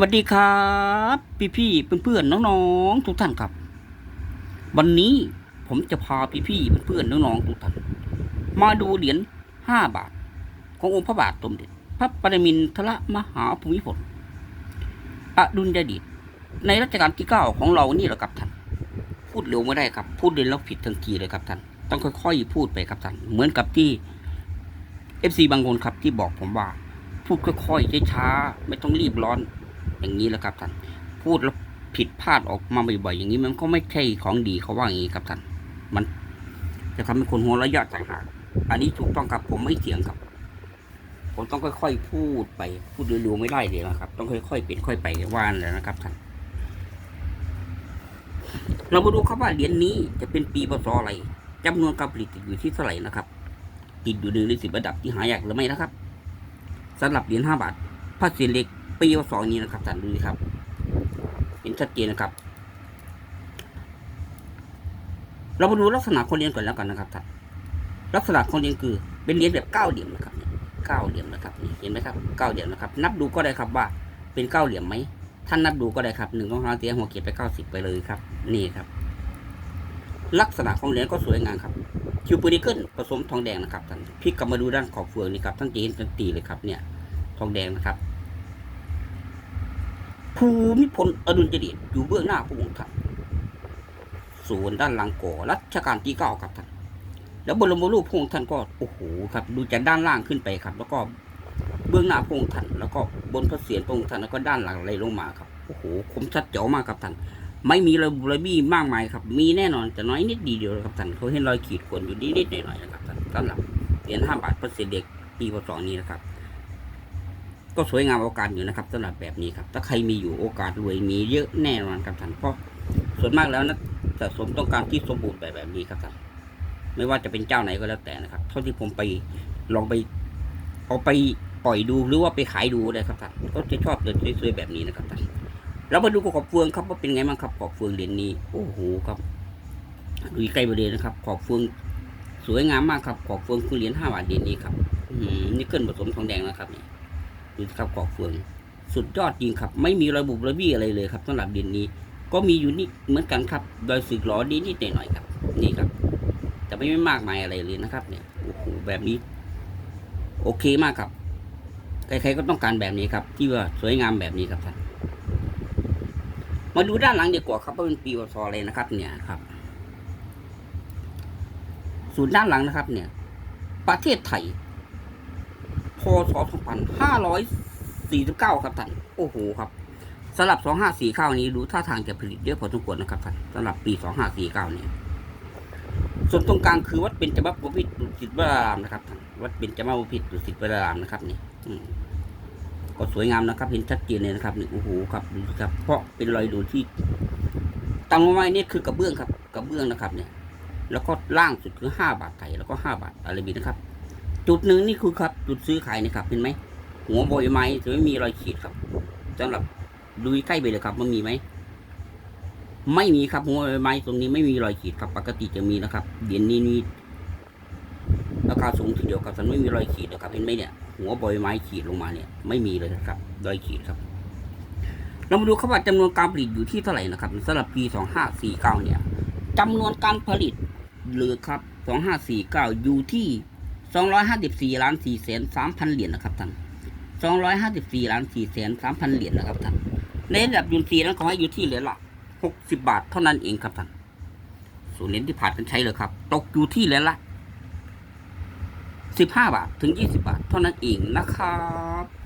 สวัสดีครับ พี่พี่เพื่อนๆน้องๆทุกท่านครับ วันนี้ผมจะพาพี่พี่เพื่อนๆน้องๆทุกท่านมาดูเหรียญห้าบาท ขององค์พระบาทสมเด็จพระปรมินทรมหาภูมิพลอดุลยเดชในรัชกาลที่เก้าของเรานี่แหละครับท่าน พูดเร็วไม่ได้ครับ พูดเร็วแล้วผิดทันทีเลยครับท่าน ต้องค่อยๆพูดไปครับท่าน เหมือนกับที่เอฟซีบางคนครับที่บอกผมว่า พูดค่อยๆช้าๆไม่ต้องรีบร้อน อย่างนี้แหละครับท่านพูดแล้วผิดพลาดออกมาบ่อยๆอย่างนี้มันก็ไม่ใช่ของดีเขาว่าอย่างนี้ครับท่านมัน จะทำให้คนหัวระยะต่างหากอันนี้ถูกต้องครับผมไม่เถียงครับ ผมต้องค่อยๆพูดไป พูดเร็วๆไม่ได้เลยนะครับ ต้องค่อยๆเป็นค่อยไปว่านแล้วนะครับท่านเรามาดูครับว่าเหรียญนี้จะเป็นปีพศอะไรจำนวนการผลิตอยู่ที่เท่าไหร่นะครับ ติดอยู่หนึ่งในสิบระดับที่หายากหรือไม่นะครับสำหรับเหรียญห้าบาทพระเศษเล็ก ปีพศนี้นะครับท่านดูสิครับ เห็นชัดเจนนะครับ เรามาดูลักษณะคนเรียนก่อนแล้วกันนะครับท่านลักษณะคนเรียนคือ เป็นเหรียญแบบเก้าเหลี่ยมนะครับเนี่ยเก้าเหลี่ยมนะครับเห็นไหมครับเก้าเหลี่ยมนะครับ นับดูก็ได้ครับว่า เป็นเก้าเหลี่ยมไหมท่านนับดูก็ได้ครับหนึ่งสองสามสี่ห้าหัวเกียรไปเก้าสิบไปเลยครับ นี่ครับ ลักษณะของเหรียญก็สวยงามครับคิวปูนิเกิลผสมทองแดงนะครับท่านพี่กลับมาดูด้านขอบเฟืองนี่ครับท่านจะเห็นทันทีเลยครับ เนี่ย ทองแดงนะครับ ภูมิพลอดุลยเดชอยู่เบื้องหน้าพระองค์ท่านส่วนด้านหลังก่อรัชกาลที่เก้าครับท่านแล้วบรมรูปพระองค์ท่านก็โอ้โหครับ ดูจากด้านล่างขึ้นไปครับ แล้วก็เบื้องหน้าพระองค์ท่านแล้วก็บนพระเศียรพระองค์ท่านแล้วก็ด้านหลังไหลลงมาครับโอ้โหคมชัดเจ๋วมากครับท่านไม่มีระบุระบี้มากมายครับ มีแน่นอนแต่น้อยนิดดีเดียวครับท่านเขาเห็นรอยขีดข่วนอยู่นิดๆหน่อยๆนะครับท่านสำหรับเหรียญห้าบาทพระเศษเด็กปีพศนี้นะครับ ก็สวยงามโอกาสอยู่นะครับสำหรับแบบนี้ครับ ถ้าใครมีอยู่โอกาสรวยมีเยอะแน่นอนครับท่านเพราะส่วนมากแล้วนะสะสมต้องการที่สมบูรณ์แบบแบบนี้ครับท่านไม่ว่าจะเป็นเจ้าไหนก็แล้วแต่นะครับ เท่าที่ผมไปลองไปเอาไปปล่อยดูหรือว่าไปขายดูเลยครับท่านก็จะชอบเลยสวยๆแบบนี้นะครับท่านเรามาดูขอบเฟืองครับว่าเป็นไงบ้างครับขอบเฟืองเหรียญนี้โอ้โหครับดูใกล้ไปเลยนะครับ ขอบเฟืองสวยงามมากครับขอบเฟืองคือเหรียญห้าบาทเหรียญนี้ครับอืมนี่เกิลผสมทองแดงนะครับนี่ ดูสิครับกอกเฟืองสุดยอดจริงครับ ไม่มีระบุระเบี้อะไรเลยครับสำหรับดินนี้ ก็มีอยู่นี่เหมือนกันครับ โดยสึกหลอดีนิดๆหน่อยๆครับ นี่ครับ แต่ไม่ไม่มากมายอะไรเลยนะครับ เนี่ยโอ้โหแบบนี้ โอเคมากครับใครๆก็ต้องการแบบนี้ครับ ที่ว่าสวยงามแบบนี้ครับท่านมาดูด้านหลังดีกว่าครับว่าเป็นปีวศอะไรนะครับ เนี่ยครับส่วนด้านหลังนะครับ เนี่ย ประเทศไทย ศ2549 ครับท่านโอ้โหครับสำหรับ 2549 นี้ดูท่าทางจะผลิตเยอะพอสมควรนะครับท่านสำหรับปี 2549เนี่ยส่วนตรงกลางคือวัดเป็นจมาบพิตดุสิตวรารามนะครับท่านวัดเป็นจมาบพิตดุสิตวรารามนะครับนี่ก็สวยงามนะครับ เห็นชัดเจนเลยนะครับนี่โอ้โหครับดูครับ เพราะเป็นรอยดูที่ตามลงมาเนี่คือกระเบื้องครับ กระเบื้องนะครับ เนี่ย แล้วก็ล่างสุดคือห้าบาทไทยแล้วก็ห้าบาทอารบีนะครับ จุดหนึ่งนี่คือครับ จุดซื้อขายนะครับเห็นไหมหัวโบยไม้จะไม่มีรอยขีดครับสำหรับดูใกล้ไปเลยครับมันมีไหมไม่มีครับหัวโบยไม้ตรงนี้ไม่มีรอยขีดครับปกติจะมีนะครับเหรียญนี้นี่ราคาสูงทีเดียวครับแต่ไม่มีรอยขีดนะครับเห็นไหมเนี่ย หัวโบยไม้ขีดลงมาเนี่ย ไม่มีเลยนะครับรอยขีดครับ เรามาดูครับว่าจำนวนการผลิตอยู่ที่เท่าไหร่นะครับสำหรับปีสองห้าสี่เก้าเนี่ยจำนวนการผลิตเหลือครับสองห้าสี่เก้าอยู่ที่ สองร้อยห้าสิบสี่ล้านสี่แสนสามพันเหรียญนะครับท่านสองร้อยห้าสิบสี่ล้านสี่แสนสามพันเหรียญนะครับท่าน ในระดับยูนซีนั้นขอให้อยู่ที่เหรียญละหกสิบบาทเท่านั้นเองครับท่านส่วนเหรียญที่ผ่านกันใช้เลยครับ ตกอยู่ที่เหรียญละสิบห้าบาทถึงยี่สิบาทเท่านั้นเองนะครับ